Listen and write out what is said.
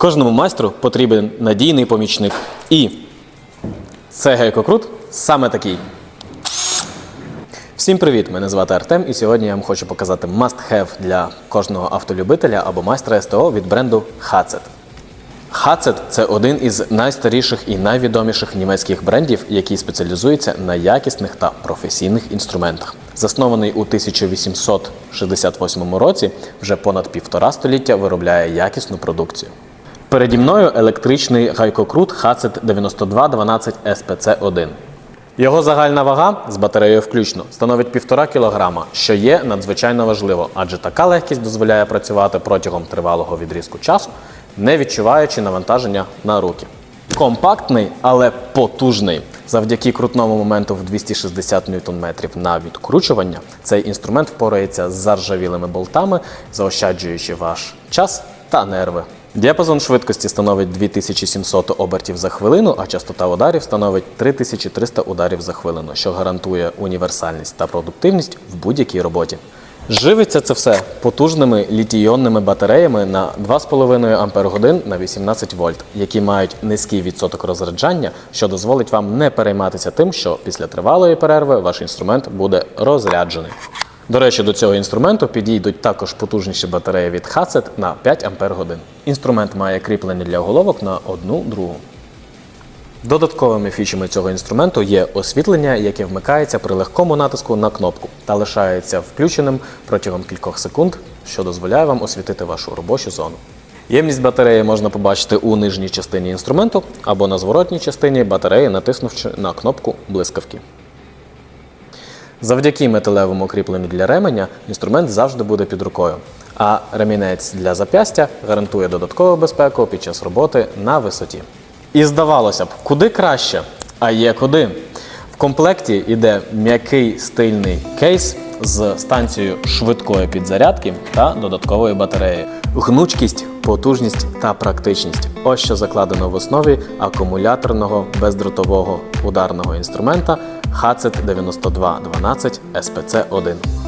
Кожному майстру потрібен надійний помічник. І це гейкокрут саме такий. Всім привіт! Мене звати Артем, і сьогодні я вам хочу показати must-have для кожного автолюбителя або майстра СТО від бренду Hacet. Hacet – це один із найстаріших і найвідоміших німецьких брендів, який спеціалізується на якісних та професійних інструментах. Заснований у 1868 році, вже понад півтора століття виробляє якісну продукцію. Переді мною електричний гайкокрут Hacet 9212 SPC1. Його загальна вага з батареєю включно становить 1,5 кг, що є надзвичайно важливо, адже така легкість дозволяє працювати протягом тривалого відрізку часу, не відчуваючи навантаження на руки. Компактний, але потужний. Завдяки крутному моменту в 260 Нм на відкручування, цей інструмент впорається з заржавілими болтами, заощаджуючи ваш час та нерви. Діапазон швидкості становить 2700 обертів за хвилину, а частота ударів становить 3300 ударів за хвилину, що гарантує універсальність та продуктивність в будь-якій роботі. Живиться це все потужними літійонними батареями на 2,5 Ах на 18 вольт, які мають низький відсоток розряджання, що дозволить вам не перейматися тим, що після тривалої перерви ваш інструмент буде розряджений. До речі, до цього інструменту підійдуть також потужніші батареї від Hacet на 5 Ах. Інструмент має кріплення для головок на одну другу. Додатковими фічами цього інструменту є освітлення, яке вмикається при легкому натиску на кнопку та лишається включеним протягом кількох секунд, що дозволяє вам освітити вашу робочу зону. Ємність батареї можна побачити у нижній частині інструменту або на зворотній частині батареї, натиснувши на кнопку блискавки. Завдяки металевому кріпленню для ременя інструмент завжди буде під рукою, а ремінець для зап'ястя гарантує додаткову безпеку під час роботи на висоті. І здавалося б, куди краще, а є куди. В комплекті йде м'який стильний кейс з станцією швидкої підзарядки та додатковою батареєю. Гнучкість, потужність та практичність ось що закладено в основі акумуляторного бездротового ударного інструмента Hacet 9212 SPC1.